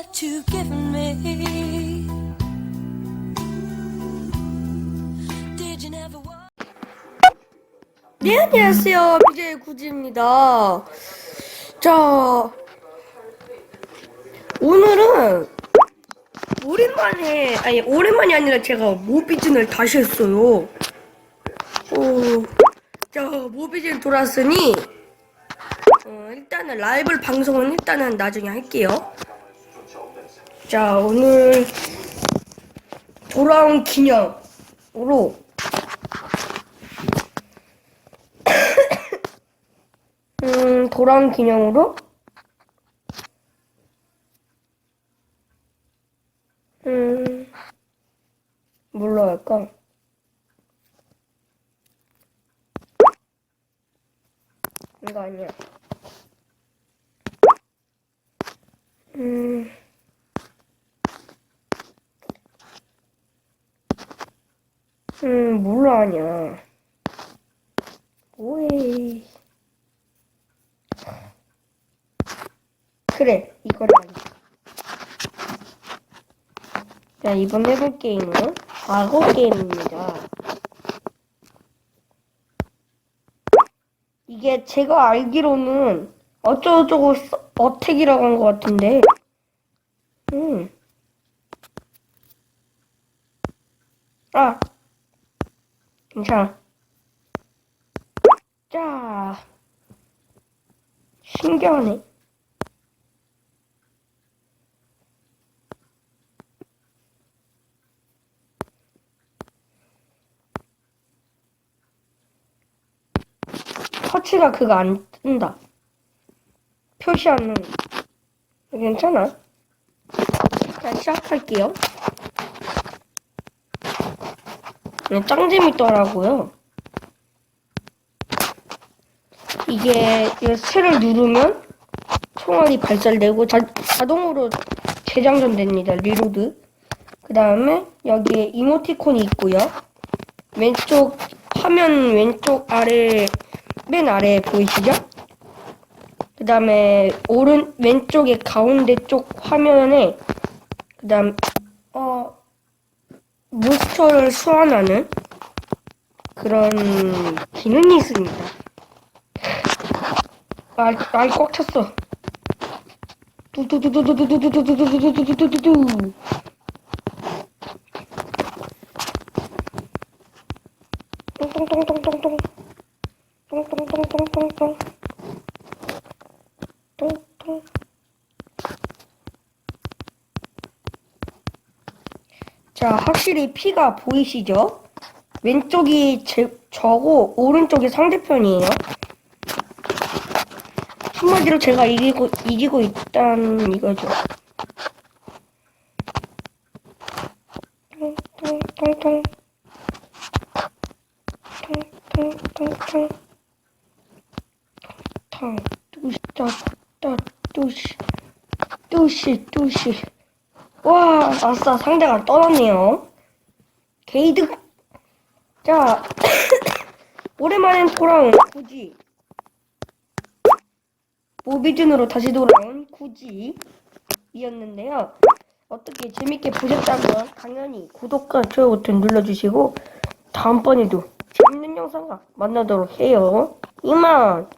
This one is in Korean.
that you've given me. Did you never want? 네, 안녕하세요. BJ 구지입니다. 자, 오늘은 오랜만에, 아니, 오랜만이 아니라 제가 모비진을 다시 했어요. 어, 자, 모비진 돌았으니, 어, 일단은 라이브 방송은 일단은 나중에 할게요. 자, 오늘 돌아온 기념으로 음, 돌아온 기념으로? 음, 뭘로 할까? 이거 아니야. 음, 뭘로 하냐. 뭐해. 그래, 이거를. 자, 이번 해볼 게임은 과거 게임입니다. 이게 제가 알기로는 어쩌고저쩌고 서- 어택이라고 한 것 같은데, 음. 아, 괜찮아. 자, 신기하네. 터치가 그거 안 뜬다. 표시하는. 괜찮아. 자, 시작할게요. 네, 짱 재밌더라고요. 이게 이 새를 누르면 총알이 발살되고 자, 자동으로 재장전됩니다. 리로드. 그 다음에 여기에 이모티콘이 있고요. 왼쪽 화면 왼쪽 아래 맨 아래 보이시죠? 그 다음에 오른 왼쪽에 가운데 쪽 화면에 그 다음 어 몬스터를 소환하는 그런 기능이 있습니다. 아, 아, 꽉 찼어. 두두두두두두두두두두두두두두두. 똥똥똥똥똥똥. 똥똥똥똥똥똥. 똥똥. 자, 확실히 피가 보이시죠? 왼쪽이 제, 저고 오른쪽이 상대편이에요. 한마디로 제가 이기고 이기고 있다는 이거죠. 똥똥똥똥. 탕탕탕탕 탕 뚜시 따따 뚜시 뚜시 뚜시 와 아싸 상대가 떠났네요 게이드 자 오랜만엔 돌아온 구지 모비준으로 다시 돌아온 구지 이었는데요 어떻게 재밌게 보셨다면 당연히 구독과 좋아요 버튼 눌러주시고 다음번에도 재밌는 영상과 만나도록 해요. 이만!